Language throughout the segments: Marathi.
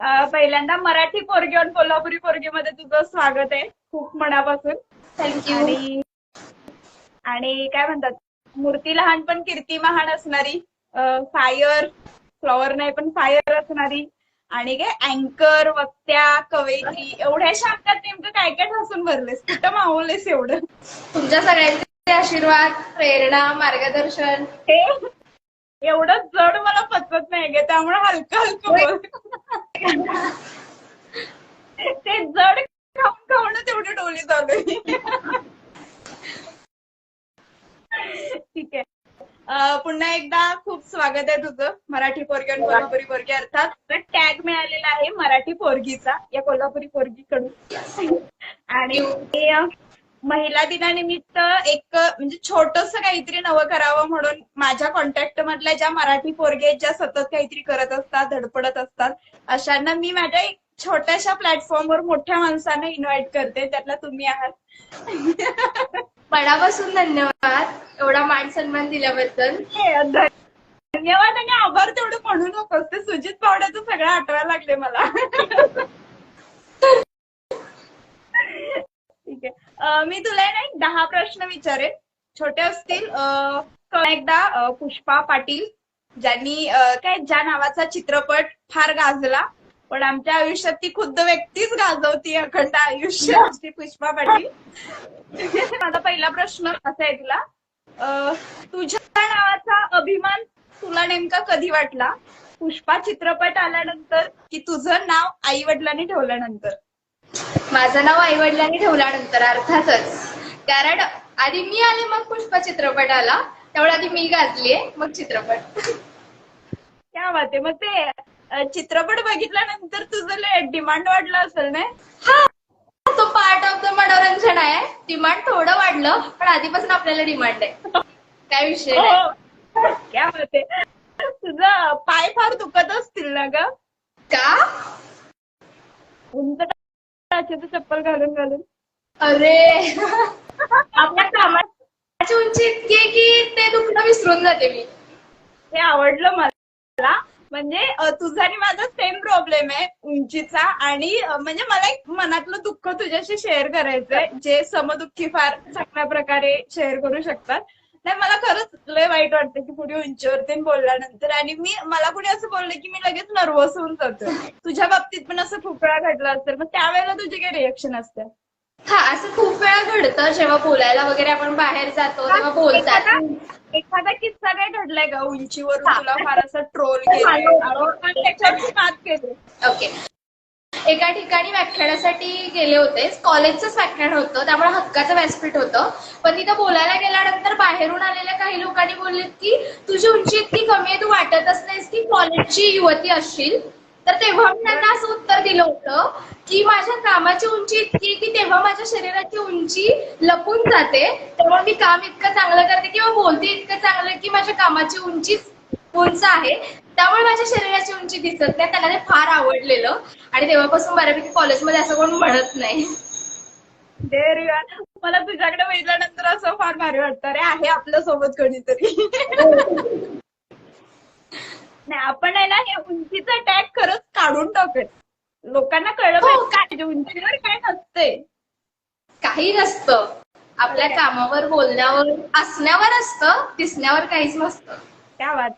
पहिल्यांदा मराठी पोरगी आणि कोल्हापुरी पोरगीमध्ये तुझं स्वागत आहे. खूप मनापासून. थँक्यू आणि काय म्हणतात? मूर्ती लहान पण कीर्ती महान असणारी फायर फ्लॉवर नाही पण फायर असणारी. आणि काय? अँकर वक्त्या कवयित्री एवढ्याशा अंकात नेमकं काय काय ठसून भरलेस? कुठं मावलेस एवढं? तुमच्या सगळ्यांचे आशीर्वाद प्रेरणा मार्गदर्शन. हे एवढं जड मला पचत नाही गे त्यामुळे हलकं हलकं बोल. ते जड खाऊन खाऊन तेवढी डोली चालू ठीक आहे. पुन्हा एकदा खूप स्वागत आहे तुझं मराठी पोरगी आणि कोल्हापुरी पोरगी अर्थात. टॅग मिळालेला आहे मराठी पोरगीचा या कोल्हापुरी पोरगीकडून. आणि महिला दिनानिमित्त एक म्हणजे छोटस काहीतरी नवं करावं म्हणून माझ्या कॉन्टॅक्ट मधल्या ज्या मराठी पोरगे ज्या सतत काहीतरी करत असतात धडपडत असतात अशांना मी माझ्या एक छोट्याशा प्लॅटफॉर्मवर मोठ्या माणसांना इन्व्हाइट करते. त्यातला तुम्ही आहात. मनापासून धन्यवाद एवढा मान सन्मान दिल्याबद्दल. धन्यवाद आणि आभार तेवढं म्हणू नकोस. ते सुजित पावड्याचं सगळं आठवायला लागले मला. ठीक आहे. मी तुला ना एक दहा प्रश्न विचारेन. छोटे असतील एकदा पुष्पा पाटील ज्यांनी काय ज्या नावाचा चित्रपट फार गाजला पण आमच्या आयुष्यात ती खुद्द व्यक्तीच गाजवती अखंड आयुष्य ती पुष्पा पाटील. माझा पहिला प्रश्न असा आहे तुला. तुझ्या नावाचा अभिमान तुला नेमका कधी वाटला? पुष्पा चित्रपट आल्यानंतर की तुझं नाव आई वडिलांनी ठेवल्यानंतर? माझं नाव आई वडिलांनी ठेवल्यानंतर अर्थातच. कारण आधी मी आले मग पुष्पा चित्रपट आला. तेवढा आधी मी गाजलीये मग चित्रपट. क्या बात आहे. मग ते अं, चित्रपट बघितल्यानंतर तुझं लय डिमांड वाढलं असेल ना हा तो पार्ट ऑफ द मनोरंजन आहे. डिमांड थोडं वाढलं पण आधीपासून आपल्याला डिमांड आहे. काय विषय नाही. हो. क्या बात आहे. तुझं पाय फार दुखत असतील ना ग? का? उंच टाचाचं चप्पल घालून घालून. अरे. आपल्या कामाची उंची इतकी आहे की ते दुखणं विसरून जाते मी. ते आवडलं मला. म्हणजे तुझा आणि माझा सेम प्रॉब्लेम आहे उंचीचा. आणि म्हणजे मला एक मनातलं दुःख तुझ्याशी शेअर करायचंय. जे समदुःखी फार चांगल्या प्रकारे शेअर करू शकतात. नाही मला खरंच लय वाईट वाटतं की पुढे उंचीवरती बोलल्यानंतर. आणि मी मला कुणी असं बोललं की मी लगेच नर्वस होऊन जातो. तुझ्या बाबतीत पण असं खूप वेळा घडलं असेल मग त्यावेळेला तुझी काय रिएक्शन असते? हा असं खूप वेळा घडतं. जेव्हा बोलायला वगैरे आपण बाहेर जातो तेव्हा बोलतात. एखादा किस्सा काय घडलाय का उंचीवरून? तुला फार असं ट्रोल केली. ओके एका ठिकाणी व्याख्यानासाठी गेले होते. कॉलेजचंच व्याख्यान होतं. त्यामुळे हक्काचं व्यासपीठ होतं. पण तिथं बोलायला गेल्यानंतर बाहेरून आलेल्या काही लोकांनी बोललेत की तुझी उंची इतकी कमी आहे तू वाटतच नाहीस की कॉलेजची युवती असशील. तर तेव्हा मी त्यांना असं उत्तर दिलं होतं की माझ्या कामाची उंची इतकी की तेव्हा माझ्या शरीराची उंची लपून जाते. तेव्हा मी काम इतकं चांगलं करते किंवा बोलते इतकं चांगलं की माझ्या कामाची उंची उंच आहे. त्यामुळे माझ्या शरीराची उंची दिसत नाही. त्यांना ते फार आवडलेलं. आणि तेव्हापासून बऱ्यापैकी कॉलेजमध्ये असं कोण म्हणत नाही. मला तुझ्याकडे बघितल्यानंतर असं फार भारी वाटतं. रे आहे आपल्यासोबत कोणीतरी नाही आपण आहे ना हे उंचीचा टॅग खरंच काढून टाकत लोकांना कळलं हो, पाहिजे काय उंचीवर काय नसते काही नसतं. आपल्या कामावर बोलण्यावर असण्यावर असतं. दिसण्यावर काहीच नसतं. क्या बात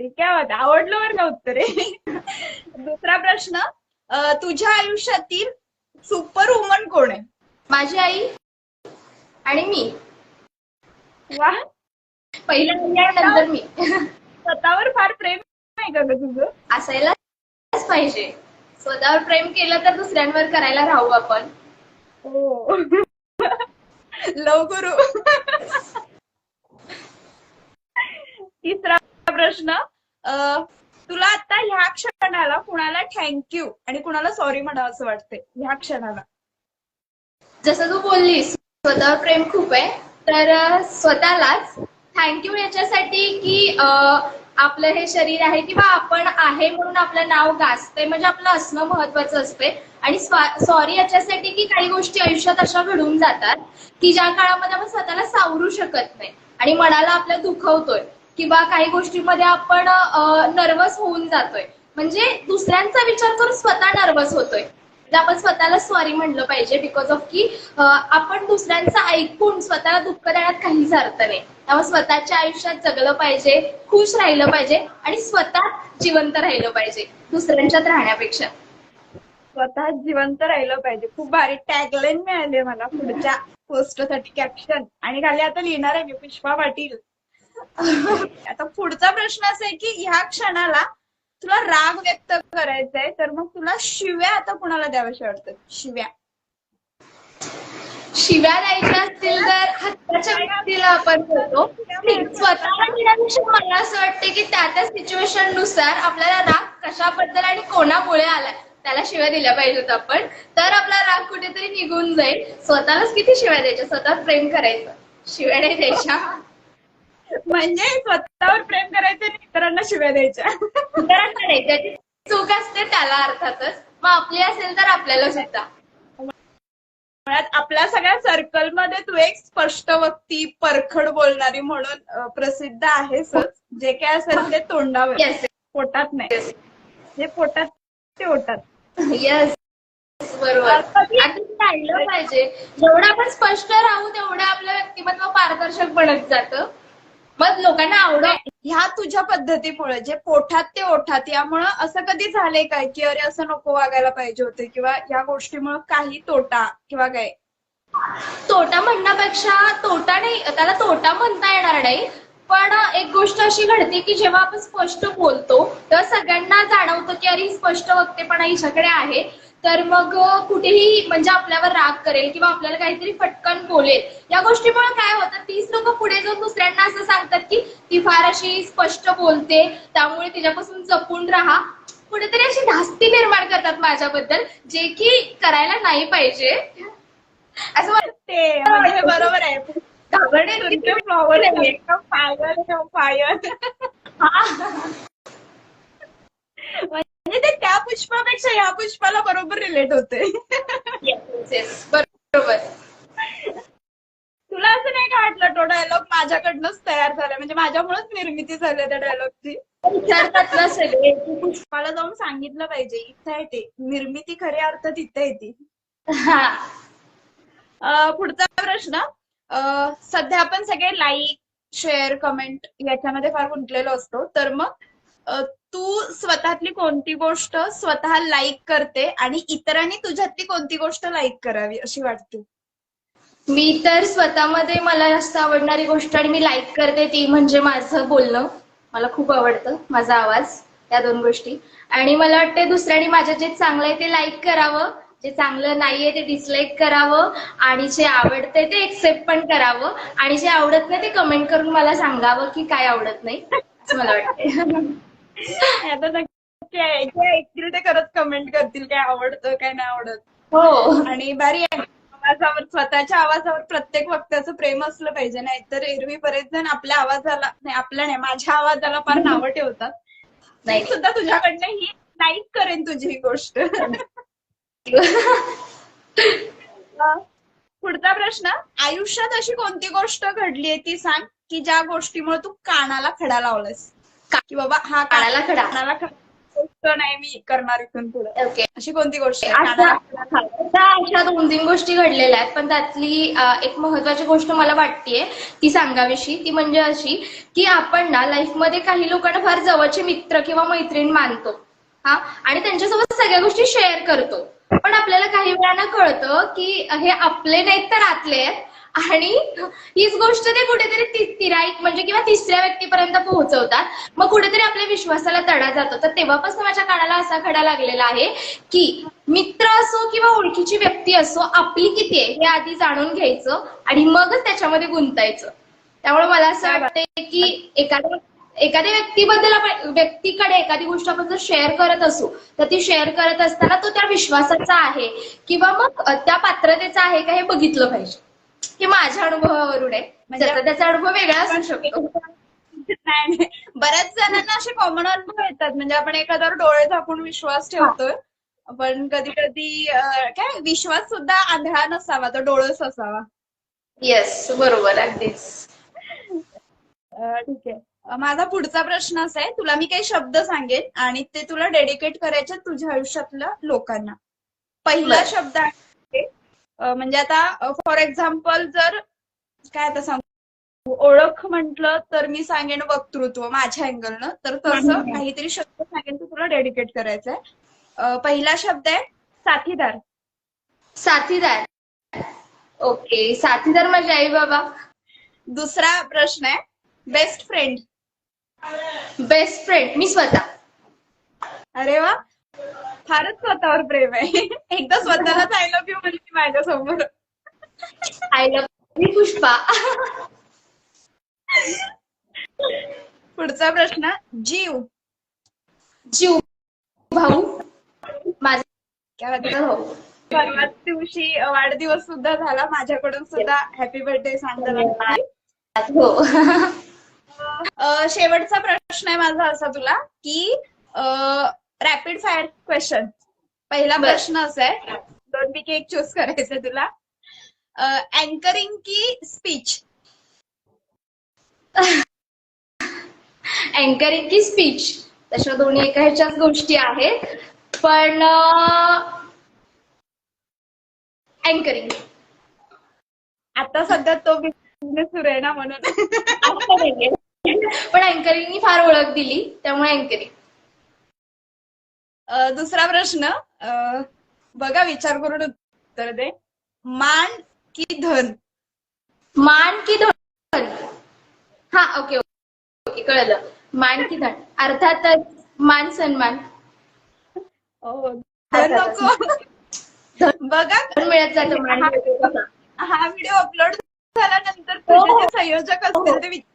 क्या बात आवडलं बरं का उत्तर? दुसरा प्रश्न तुझ्या आयुष्यातील सुपर वुमन कोण आहे? माझी आई आणि मी. वा. पहिलं नंतर मी. स्वतःवर फार प्रेम आहे का ग तुझं? असायलाच पाहिजे. स्वतःवर प्रेम केलं तर दुसऱ्यांवर करायला राहू आपण. हो. लव गुरु तिसरा प्रश्न तुला आता ह्या क्षणाला कुणाला थँक्यू आणि कुणाला सॉरी म्हणा असं वाटते ह्या क्षणाला? जसं तू बोललीस स्वतःवर प्रेम खूप आहे तर स्वतःलाच थँक्यू याच्यासाठी की आपलं हे शरीर आहे किंवा आपण आहे म्हणून आपलं नाव गाजतंय म्हणजे आपलं असणं महत्वाचं असते आणि सॉरी याच्यासाठी की काही गोष्टी आयुष्यात अशा घडून जातात की ज्या काळामध्ये आपण स्वतःला सावरू शकत नाही. आणि मनाला आपल्या दुखवतोय. किंवा काही गोष्टीमध्ये आपण नर्वस होऊन जातोय. म्हणजे दुसऱ्यांचा विचार करून स्वतः नर्वस होतोय. म्हणजे आपण स्वतःला सॉरी म्हणलं पाहिजे बिकॉज ऑफ की आपण दुसऱ्यांचं ऐकून स्वतःला दुःख देण्यात काहीच अर्थ नाही. त्यामुळे स्वतःच्या आयुष्यात जगलं पाहिजे खुश राहिलं पाहिजे आणि स्वतः जिवंत राहिलं पाहिजे. दुसऱ्यांच्यात राहण्यापेक्षा. स्वतः जिवंत राहिलं पाहिजे. खूप भारी टॅगलाईन मिळाली मला पुढच्या पोस्टसाठी कॅप्शन आणि खाली आता लिहिणार आहे मी पुष्पा पाटील. आता पुढचा प्रश्न असा आहे की ह्या क्षणाला तुला राग व्यक्त करायचा आहे तर मग तुला शिव्या आता कुणाला द्याव्याशा वाटतात? शिव्या. शिव्या द्यायच्या असतील तर हत्याच्या व्यक्तीला आपण करतो स्वतःला देण्यापेक्षा मला असं वाटतं की त्या त्या सिच्युएशननुसार आपल्याला राग कशाबद्दल आणि कोणामुळे आलाय त्याला शिव्या दिल्या पाहिजेत आपण. तर आपला राग कुठेतरी निघून जाईल. स्वतःलाच किती शिव्या द्यायच्या? स्वतः प्रेम करायचं. शिव्या नाही द्यायच्या. म्हणजे स्वतःवर प्रेम करायचं आणि इतरांना शिव्या द्यायच्या. इतरांना नाही ज्याची चूक असते त्याला अर्थातच. मग आपली असेल तर आपल्याला सुद्धा. मुळात आपल्या सगळ्या सर्कलमध्ये तू एक स्पष्ट वक्ती परखड बोलणारी म्हणून प्रसिद्ध आहेस. जे काय असेल ते तोंडावर. पोटात नाही. जे पोटात ते ओटात. येस बरोबर. पाहिजे. जेवढं आपण स्पष्ट राहू तेवढं आपलं व्यक्तिमत्व पारदर्शक बनत जातं. मग लोकांना आवडत ह्या तुझ्या पद्धतीमुळे जे पोटात ते ओठात यामुळं असं कधी झालंय काय? की अरे असं नको वागायला पाहिजे होते किंवा या गोष्टीमुळे काही तोटा किंवा काय? तोटा म्हणण्यापेक्षा तोटा नाही त्याला तोटा म्हणता येणार नाही. पण एक गोष्ट अशी घडते की जेव्हा आपण स्पष्ट बोलतो तेव्हा सगळ्यांना जाणवतं की अरे स्पष्ट वक्तेपणा हिच्याकडे आहे. तर मग कुठेही म्हणजे आपल्यावर राग करेल किंवा आपल्याला काहीतरी फटकन बोलेल. या गोष्टीमुळे काय होतं तीच लोक पुढे जाऊन दुसऱ्यांना असं सांगतात की ती फार अशी स्पष्ट बोलते त्यामुळे तिच्यापासून जपून राहा. कुठेतरी अशी धास्ती निर्माण करतात माझ्याबद्दल जे की करायला नाही पाहिजे. असं वाटते. म्हणजे बरोबर आहे. तुमचे फ्लॉवर फायर फायर म्हणजे ते त्या पुष्पापेक्षा या पुष्पाला बरोबर रिलेट होते. बरोबर. तुला असं नाही का वाटलं तो डायलॉग माझ्याकडनंच तयार झालाय? म्हणजे माझ्यामुळेच निर्मिती झाली त्या डायलॉगची विचारतात ना सगळे. पुष्पाला जाऊन सांगितलं पाहिजे. इथे आहे ते. निर्मिती खऱ्या अर्थ तिथे येते हा. पुढचा प्रश्न? सध्या आपण सगळे लाईक शेअर कमेंट याच्यामध्ये फार गुंतलेलो असतो. तर मग तू स्वतःतली कोणती गोष्ट स्वतः लाईक करते आणि इतरांनी तुझ्यातली कोणती गोष्ट लाईक करावी अशी वाटते? मी तर स्वतःमध्ये मला जास्त आवडणारी गोष्ट आणि मी लाईक करते ती म्हणजे माझं बोलणं. मला खूप आवडतं माझा आवाज या दोन गोष्टी. आणि मला वाटते दुसऱ्याने माझं जे चांगलं आहे ते लाईक करावं. जे चांगलं नाहीये ते डिसलाईक करावं आणि जे आवडतंय ते एक्सेप्ट पण करावं. आणि जे आवडत नाही ते कमेंट करून मला सांगावं की काय आवडत नाही. असं मला वाटते आता नक्की ऐकतील ते खरंच कमेंट करतील काय आवडतं काय नाही आवडत. हो. आणि भारी आहे. आवाजावर स्वतःच्या आवाजावर प्रत्येक वक्त्याचं प्रेम असलं पाहिजे. नाहीतर एरवी बरेच जण आपल्या आवाजाला नाही आपल्या नाही माझ्या आवाजाला फार नावं ठेवतात. नाही. सुद्धा तुझ्याकडनं ही लाईक करेन तुझी ही गोष्ट. पुढचा प्रश्न आयुष्यात अशी कोणती गोष्ट घडलीये ती सांग की ज्या गोष्टीमुळे तू कानाला खडा लावलास. की बाबा हा कानाला खडा. कानाला खडा. गोष्ट नाही मी करणार इथून पुढे. ओके. अशी कोणती गोष्ट आहे? दोन तीन गोष्टी घडलेल्या आहेत पण त्यातली एक महत्वाची गोष्ट मला वाटतेय ती सांगावीशी. ती म्हणजे अशी की आपण ना लाईफमध्ये काही लोकांना फार जवळचे मित्र किंवा मैत्रीण मानतो. हा? आणि त्यांच्यासोबत सगळ्या गोष्टी शेअर करतो. पण आपल्याला काही वेळानं कळतं की हे आपले नाहीत तर आतले आहेत. आणि हीच गोष्ट ते कुठेतरी ति- तिराईत म्हणजे किंवा तिसऱ्या व्यक्तीपर्यंत पोहोचवतात. मग कुठेतरी आपल्या विश्वासाला तडा जातो. तर तेव्हापासून माझ्या कानाला असा खडा लागलेला आहे की मित्र असो किंवा ओळखीची व्यक्ती असो आपली किती आहे हे आधी जाणून घ्यायचं आणि मगच त्याच्यामध्ये गुंतायचं. त्यामुळे मला असं वाटतंय की एखाद्या एखाद्या व्यक्तीबद्दल आपण व्यक्तीकडे एखादी गोष्ट आपण जर शेअर करत असू तर ती शेअर करत असताना तो त्या विश्वासाचा आहे किंवा मग त्या पात्रतेचा आहे का हे बघितलं पाहिजे. हे माझ्या अनुभवावरून आहे. म्हणजे त्याचा अनुभव वेगळा असू शकतो. नाही. बऱ्याच जणांना असे कॉमन अनुभव येतात. म्हणजे आपण एखाद्यावर डोळे झाकून विश्वास ठेवतोय पण कधी कधी काय विश्वास सुद्धा आंधळा नसावा तो डोळस असावा येस बरोबर अगदीच. ठीक आहे. माझा पुढचा प्रश्न असा आहे तुला मी काही शब्द सांगेन आणि ते तुला डेडिकेट करायचे तुझ्या आयुष्यातल्या लोकांना. पहिला. शब्द आहे म्हणजे आता फॉर एक्झाम्पल जर काय आता सांगू? ओळख म्हटलं तर मी सांगेन वक्तृत्व माझ्या अँगलनं तर तसं. काहीतरी शब्द सांगेन ते तुला डेडिकेट करायचं आहे. पहिला शब्द आहे साथीदार. साथीदार. ओके साथीदार माझे आई बाबा. दुसरा प्रश्न आहे बेस्ट फ्रेंड बेस्ट फ्रेंड मी स्वतः. अरे वा. फारच स्वतःवर प्रेम आहे. एकदा स्वतःलाच आय लव्ह यू म्हणली माझ्यासमोर. आय लव्ह मी पुष्पा. पुढचा प्रश्न जीव. जीव. भाऊ. माझा. काय म्हणते? भाऊ परवाच दिवशी वाढदिवस सुद्धा झाला. माझ्याकडून सुद्धा हॅपी बर्थडे सांगायला हो. शेवटचा प्रश्न आहे माझा असा तुला की रॅपिड फायर क्वेश्चन पहिला. प्रश्न असा आहे. दोन पैकी एक चूज करायचंय तुला. अँकरिंग की स्पीच अँकरिंग की स्पीच तशा दोन्ही एका ह्याच्याच गोष्टी आहेत. पण अँकरिंग आता सध्या तो बिझनेस सुरू आहे ना म्हणून. पण अँकरिंगनी फार ओळख दिली त्यामुळे अँकरिंग. दुसरा प्रश्न बघा विचार करून उत्तर दे. मान की धन? मान की धन. हा ओके ओके कळलं. मान की धन. अर्थातच मान सन्मान. हो, बघा. मिळत जातं मान हा व्हिडिओ अपलोड झाल्यानंतर हो. जे संयोजक असतील ते विचार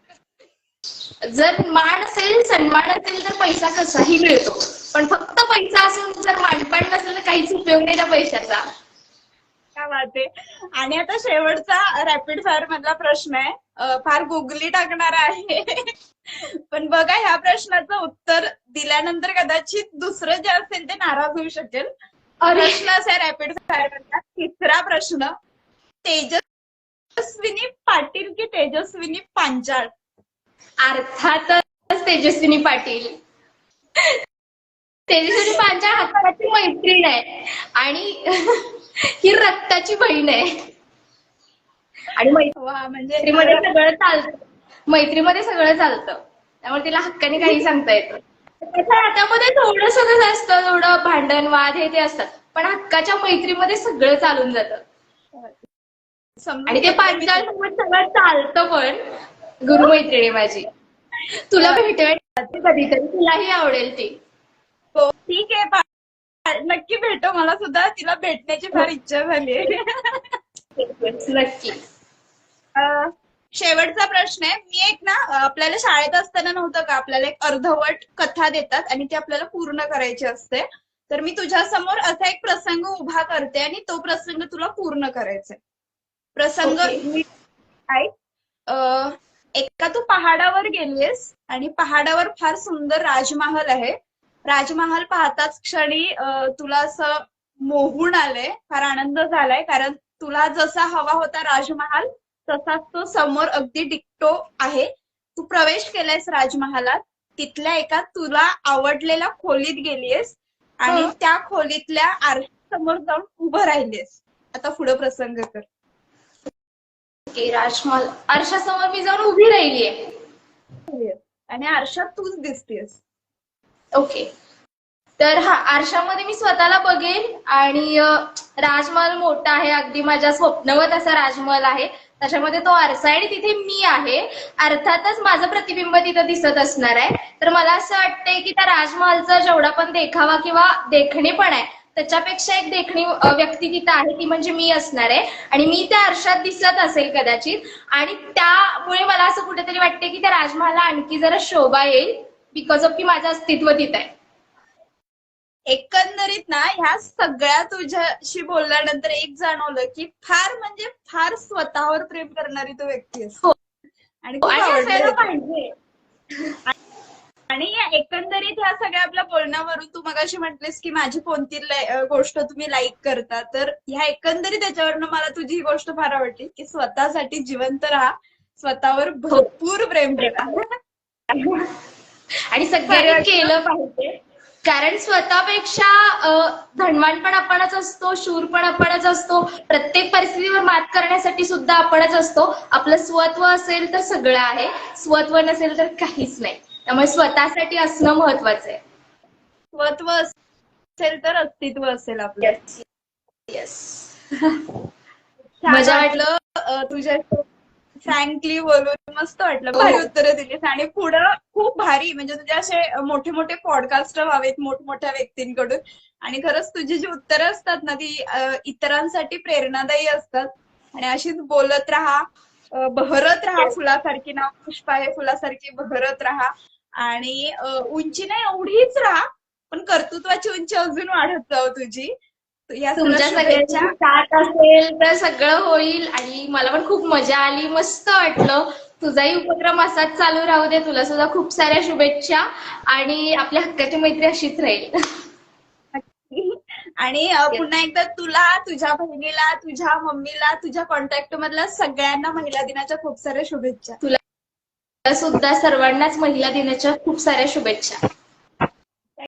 जर मान असेल सन्मान असेल तर पैसा कसाही मिळतो. पण फक्त पैसा असून जर मानपान नसेल तर काहीच उपयोग नाही त्या पैशाचा. आणि आता शेवटचा रॅपिड फायर मधला प्रश्न आहे. फार गुगली टाकणार आहे. पण बघा ह्या प्रश्नाचं उत्तर दिल्यानंतर कदाचित दुसरं जे असेल ते नाराज होऊ शकेल. प्रश्न असा रॅपिड फायर मधला. तिसरा प्रश्न तेजस्विनी पाटील की तेजस्विनी पांचाळ? अर्थातच तेजस्विनी पाटील. तेजस्विनी पांचाळ हक्काची मैत्रीण आहे आणि ही रक्ताची बहीण आहे. आणि म्हणजे मैत्रीमध्ये सगळं चालतं. मैत्रीमध्ये सगळं चालतं. त्यामुळे तिला हक्काने काही सांगता येतं त्याच्या नात्यामध्ये थोडं सगळं असतं थोडं भांडण वाद हे ते असतात. पण हक्काच्या मैत्रीमध्ये सगळं चालून जातं. समजून आणि ते पांचाळ सोबत सगळं चालतं पण गुरुमैत्रिणी माझी. तुला भेटवायची कधीतरी तुलाही आवडेल ती. हो, ठीक आहे नक्की भेटो मला सुद्धा तिला भेटण्याची फार इच्छा झाली आहे. नक्की. शेवटचा प्रश्न आहे. मी एक ना आपल्याला शाळेत असताना नव्हतं का आपल्याला एक अर्धवट कथा देतात आणि ती आपल्याला पूर्ण करायची असते. तर मी तुझ्या समोर असा एक प्रसंग उभा करते आणि तो प्रसंग तुला पूर्ण करायचा प्रसंग Okay. मी एका तू पहाडावर गेलीस आणि पहाडावर फार सुंदर राजमहाल आहे. राजमहाल पाहताच क्षणी तुला असं मोहून आलंय फार आनंद झालाय. कारण तुला जसा हवा होता राजमहाल तसाच तो समोर अगदी डिक्टो आहे. तू प्रवेश केलायस राजमहालात. तिथल्या एका तुला आवडलेल्या खोलीत गेलीयस आणि. त्या खोलीतल्या आरशासमोर जाऊन उभं राहिलीस आता पुढं प्रसंग कर. ओके राजमहाल. आरशासमोर मी जाऊन उभी राहिलीये. आणि आरशात तूच दिसतेस. ओके. तर हा आरशामध्ये मी स्वतःला बघेन आणि राजमहाल मोठा आहे अगदी माझ्या स्वप्नवत असा राजमहाल आहे. त्याच्यामध्ये तो आरसा आहे आणि तिथे मी आहे. अर्थातच माझं प्रतिबिंब तिथं दिसत असणार आहे. तर मला असं वाटतंय की त्या राजमहालचा जेवढा पण देखावा किंवा देखणे पण आहे त्याच्यापेक्षा एक देखणी व्यक्ती तिथं आहे ती म्हणजे मी असणार आहे. आणि मी त्या आरशात दिसत असेल कदाचित. आणि त्यामुळे मला असं कुठेतरी वाटते की त्या राजमहाला आणखी जरा शोभा येईल बिकॉज ऑफ की माझं अस्तित्व तिथं आहे. एकंदरीत ना ह्या सगळ्या तुझ्याशी बोलल्यानंतर एक जाणवलं की फार म्हणजे फार स्वतःवर प्रेम करणारी तू व्यक्ती आहेस हो. आणि. पाहिजे. आणि या एकंदरीत ह्या सगळ्या आपल्या बोलण्यावरून तू मगाशी म्हटलीस की माझी कोणती गोष्ट तुम्ही लाईक करता. तर ह्या एकंदरीत त्याच्यावरनं मला तुझी ही गोष्ट फार आवडली की स्वतःसाठी जिवंत राहा. स्वतःवर भरपूर प्रेम करा आणि सगळ्यांनी केलं पाहिजे. कारण स्वतःपेक्षा धनवान पण आपणच असतो शूर पण आपणच असतो. प्रत्येक परिस्थितीवर मात करण्यासाठी सुद्धा आपणच असतो. आपलं स्वत्व असेल तर सगळं आहे. स्वत्व नसेल तर काहीच नाही. त्यामुळे स्वतःसाठी असणं महत्वाचं आहे. स्वत्व असेल तर अस्तित्व असेल आपलं. येस मजा वाटलं. अं, तुझ्या फ्रँकली बोलून मस्त वाटलं. भारी हो. उत्तरं दिलीस आणि पुढं खूप भारी म्हणजे तुझे असे मोठे मोठे पॉडकास्ट व्हावेत मोठमोठ्या व्यक्तींकडून. आणि खरंच तुझी जी उत्तरं असतात ना ती अं, इतरांसाठी प्रेरणादायी असतात. आणि अशीच बोलत राहा अं, बहरत राहा. फुलासारखी ना पुष्पा आहे फुलासारखी बहरत राहा. आणि उंची नाही एवढीच राहा पण कर्तृत्वाची उंची अजून वाढत जाऊ तुझी. तुमच्या शुभेच्छा. सगळ्यांची साथ असेल तर सगळं होईल आणि मला पण खूप मजा आली मस्त वाटलं. तुझाही उपक्रम असाच चालू राहू दे तुला सुद्धा खूप साऱ्या शुभेच्छा आणि आपल्या हक्काची मैत्री अशीच राहील. आणि पुन्हा एकदा तुला तुझ्या बहिणीला तुझ्या मम्मीला तुझ्या कॉन्टॅक्ट मधल्या सगळ्यांना महिला दिनाच्या खूप साऱ्या शुभेच्छा. तुला सुद्धा सर्वांनाच महिला दिनाच्या खूप साऱ्या शुभेच्छा.